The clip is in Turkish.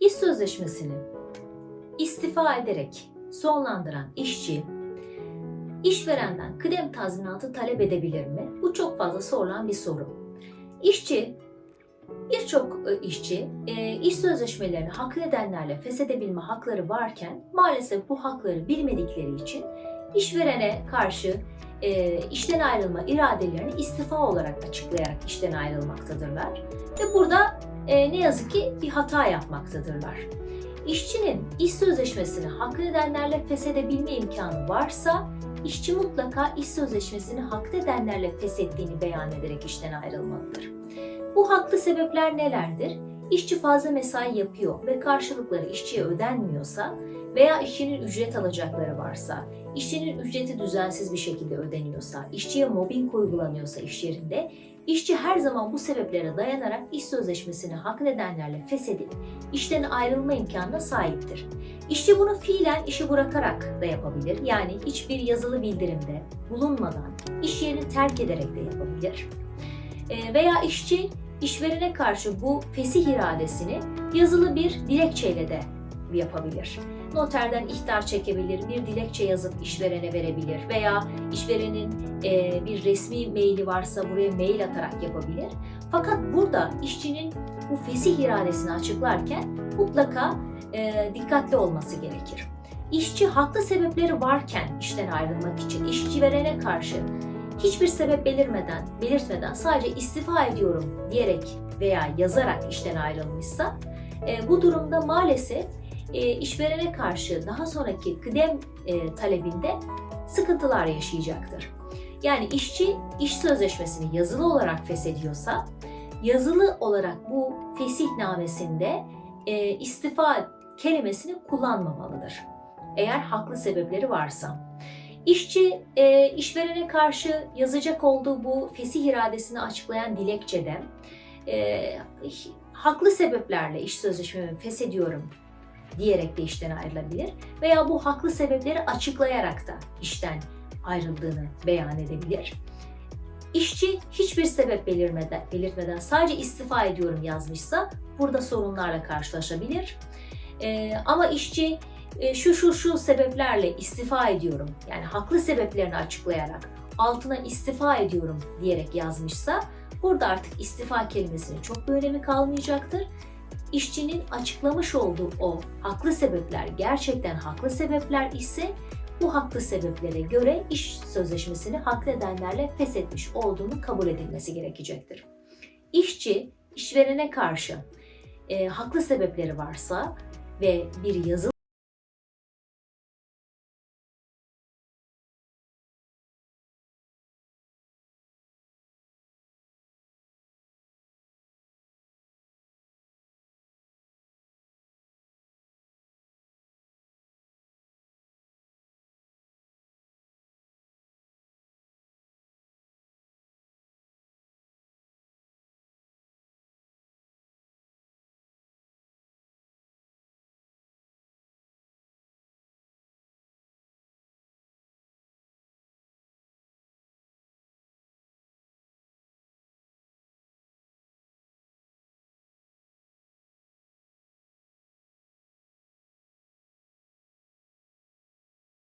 İş sözleşmesini istifa ederek sonlandıran işçi işverenden kıdem tazminatı talep edebilir mi? Bu çok fazla sorulan bir soru. İşçi Birçok e, işçi e, iş sözleşmelerini haklı nedenlerle feshedebilme hakları varken maalesef bu hakları bilmedikleri için işverene karşı e, işten ayrılma iradelerini istifa olarak açıklayarak işten ayrılmaktadırlar. Ve burada e, ne yazık ki bir hata yapmaktadırlar. İşçinin iş sözleşmesini haklı nedenlerle feshedebilme imkanı varsa işçi mutlaka iş sözleşmesini haklı nedenlerle feshettiğini beyan ederek işten ayrılmalıdır. Bu haklı sebepler nelerdir? İşçi fazla mesai yapıyor ve karşılıkları işçiye ödenmiyorsa veya işçinin ücret alacakları varsa, işçinin ücreti düzensiz bir şekilde ödeniyorsa, işçiye mobbing uygulanıyorsa iş yerinde, işçi her zaman bu sebeplere dayanarak iş sözleşmesini hak nedenlerle feshedip işten ayrılma imkanına sahiptir. İşçi bunu fiilen işi bırakarak da yapabilir. Yani hiçbir yazılı bildirimde bulunmadan iş yerini terk ederek de yapabilir. Veya işçi işverene karşı bu fesih iradesini yazılı bir dilekçeyle de yapabilir. Noterden ihtar çekebilir, bir dilekçe yazıp işverene verebilir veya işverenin e, bir resmi maili varsa buraya mail atarak yapabilir. Fakat burada işçinin bu fesih iradesini açıklarken mutlaka e, dikkatli olması gerekir. İşçi haklı sebepleri varken işten ayrılmak için işçiverene karşı hiçbir sebep belirmeden, belirtmeden sadece istifa ediyorum diyerek veya yazarak işten ayrılmışsa e, bu durumda maalesef e, işverene karşı daha sonraki kıdem e, talebinde sıkıntılar yaşayacaktır. Yani işçi iş sözleşmesini yazılı olarak feshediyorsa yazılı olarak bu fesihnamesinde e, istifa kelimesini kullanmamalıdır. Eğer haklı sebepleri varsa. İşçi e, işverene karşı yazacak olduğu bu fesih iradesini açıklayan dilekçede e, haklı sebeplerle iş sözleşmemi feshediyorum diyerek de işten ayrılabilir veya bu haklı sebepleri açıklayarak da işten ayrıldığını beyan edebilir. İşçi hiçbir sebep belirmeden, belirtmeden sadece istifa ediyorum yazmışsa burada sorunlarla karşılaşabilir. E, ama işçi şu şu şu sebeplerle istifa ediyorum yani haklı sebeplerini açıklayarak altına istifa ediyorum diyerek yazmışsa burada artık istifa kelimesinin çok bir önemi kalmayacaktır. İşçinin açıklamış olduğu o haklı sebepler gerçekten haklı sebepler ise bu haklı sebeplere göre iş sözleşmesini haklı nedenlerle feshetmiş olduğunu kabul edilmesi gerekecektir. İşçi işverene karşı e, haklı sebepleri varsa ve bir yazılı